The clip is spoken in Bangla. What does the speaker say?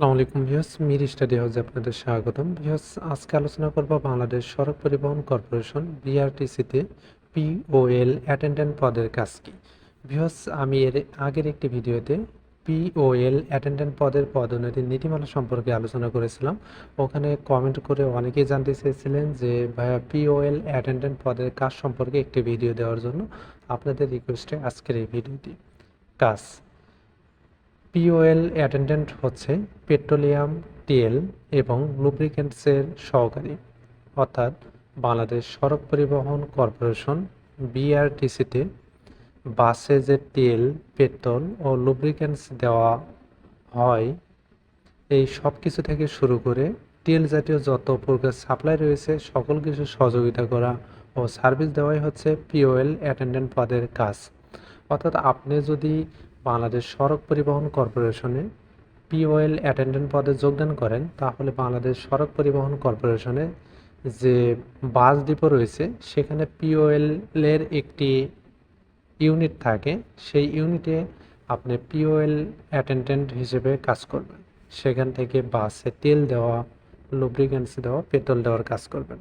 আসসালামু আলাইকুম ভিউস মির স্টাডি হাউসে আপনাদের স্বাগতম। ভিউস আজকে আলোচনা করব বাংলাদেশ সড়ক পরিবহন কর্পোরেশন, বিআরটিসিতে পিওএল অ্যাটেন্ডেন্ট পদের কাজ কি? ভিউস আমি এর আগের একটি ভিডিওতে পিওএল অ্যাটেন্ডেন্ট পদের পদোন্নতির নীতিমালা সম্পর্কে আলোচনা করেছিলাম। ওখানে কমেন্ট করে অনেকেই জানতে চেয়েছিলেন যে, ভাইয়া, পিওএল অ্যাটেন্ডেন্ট পদের কাজ সম্পর্কে একটি ভিডিও দেওয়ার জন্য আপনাদের রিকোয়েস্টে আজকের এই ভিডিওটি কাজ। পিওএল অ্যাটেন্ডেন্ট হচ্ছে পেট্রোলিয়াম তেল এবং লুব্রিকেন্টসের সহকারী, অর্থাৎ বাংলাদেশ সড়ক পরিবহন কর্পোরেশন বিআরটিসিতে বাসে যে তেল, পেট্রোল ও লুব্রিকেন্টস দেওয়া হয়, এই সব কিছু থেকে শুরু করে তেল জাতীয় যত প্রকার সাপ্লাই রয়েছে, সকল কিছু সহযোগিতা করা ও সার্ভিস দেওয়াই হচ্ছে পিওএল অ্যাটেন্ডেন্ট পদের কাজ। অর্থাৎ আপনি যদি বাংলাদেশ সড়ক পরিবহন কর্পোরেশনে পিওএল অ্যাটেন্ডেন্ট পদে যোগদান করেন, তাহলে বাংলাদেশ সড়ক পরিবহন কর্পোরেশনে যে বাস ডিপো রয়েছে, সেখানে পিওএল এর একটি ইউনিট থাকে। সেই ইউনিটে আপনি পিওএল অ্যাটেন্ডেন্ট হিসেবে কাজ করবেন। সেখান থেকে বাসে তেল দেওয়া লুব্রিকেন্টস দেওয়া, পেট্রোল দেওয়ার কাজ করবেন।